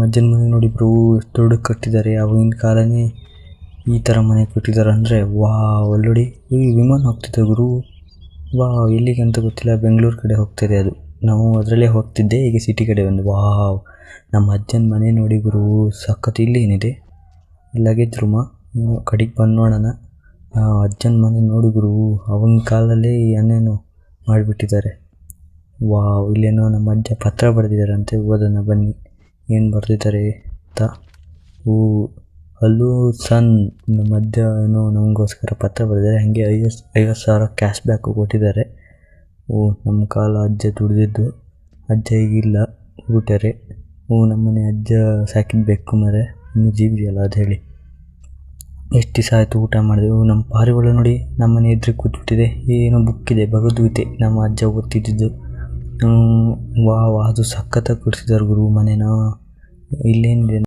ಮಜ್ಜನ್ ಮನೆ ನೋಡಿ ಬ್ರೋ ಎಷ್ಟು ದೊಡ್ಡ ಕಟ್ಟಿದ್ದಾರೆ. ಅವಾಗಿನ ಕಾಲನೇ ಈ ಥರ ಮನೆ ಕಟ್ಟಿದ್ದಾರೆ ಅಂದರೆ ವಾವ್ ಅಲ್ಲಿ ನೋಡಿ ಈ ವಿಮಾನ ಹೋಗ್ತಿದೆ ಗುರು. ವಾವ್, ಎಲ್ಲಿಗೆ ಅಂತ ಗೊತ್ತಿಲ್ಲ. ಬೆಂಗಳೂರು ಕಡೆ ಹೋಗ್ತಿದೆ ಅದು. ನಾವು ಅದರಲ್ಲೇ ಹೋಗ್ತಿದ್ದೆ, ಈಗ ಸಿಟಿ ಕಡೆ ಬಂದು. ವಾವ್, ನಮ್ಮ ಅಜ್ಜನ ಮನೆ ನೋಡಿ ಗುರು. ಸಖತ್ ಇಲ್ಲಿ ಏನಿದೆ? ಲಗೇಜ್ ರೂಮ. ಕಡೆಗೆ ಬಂದು ನೋಡೋಣ. ಅಜ್ಜನ ಮನೆ ನೋಡಿ ಗುರು. ಅವನ ಕಾಲದಲ್ಲಿ ಏನೇನು ಮಾಡಿಬಿಟ್ಟಿದ್ದಾರೆ. ವಾವ್, ಇಲ್ಲೇನೋ ನಮ್ಮ ಅಜ್ಜ ಪತ್ರ ಬರೆದಿದ್ದಾರಂತೆ. ಓದೋಣ ಬನ್ನಿ. ಏನು ಬರೆದಿದ್ದಾರೆ ಅಂತ. ಹೂ ಅಲ್ಲೂ ಸನ್ ಮಧ್ಯ ಏನೋ ನಮಗೋಸ್ಕರ ಪತ್ರ ಬರೆದಿದ್ದಾರೆ. ಹಾಗೆ ಐವತ್ತು ಐವತ್ತು ಸಾವಿರ ಕ್ಯಾಶ್ ಬ್ಯಾಕು ಕೊಟ್ಟಿದ್ದಾರೆ. ಓ ನಮ್ಮ ಕಾಲ ಅಜ್ಜ ದುಡಿದಿದ್ದು. ಅಜ್ಜ ಈಗಿಲ್ಲ ಹೋಗ್ಬಿಟ್ಟಾರೆ ಓ ನಮ್ಮನೆ ಅಜ್ಜ ಸಾಕಿದ ಬೆಕ್ಕು ಮರೆ. ಇನ್ನೂ ಜೀವಿದೆಯಲ್ಲ ಅದು ಹೇಳಿ. ಎಷ್ಟು ದಿವಸ ಆಯಿತು ಊಟ ಮಾಡಿದೆ? ಓ ನಮ್ಮ ಪಾರಿವಾಳ ನೋಡಿ ನಮ್ಮನೆ ಎದುರು ಕೂತ್ಬಿಟ್ಟಿದೆ. ಏನೋ ಬುಕ್ಕಿದೆ ಭಗವದ್ಗೀತೆ ನಮ್ಮ ಅಜ್ಜ ಓದ್ತಿದ್ದಿದ್ದು. ವಾವ್ ಅದು ಸಕ್ಕತ್ತಾಗಿ ಕಟ್ಸಿದ್ದಾರೆ ಗುರು ಮನೇನ. ಇಲ್ಲೇನಿದೆ.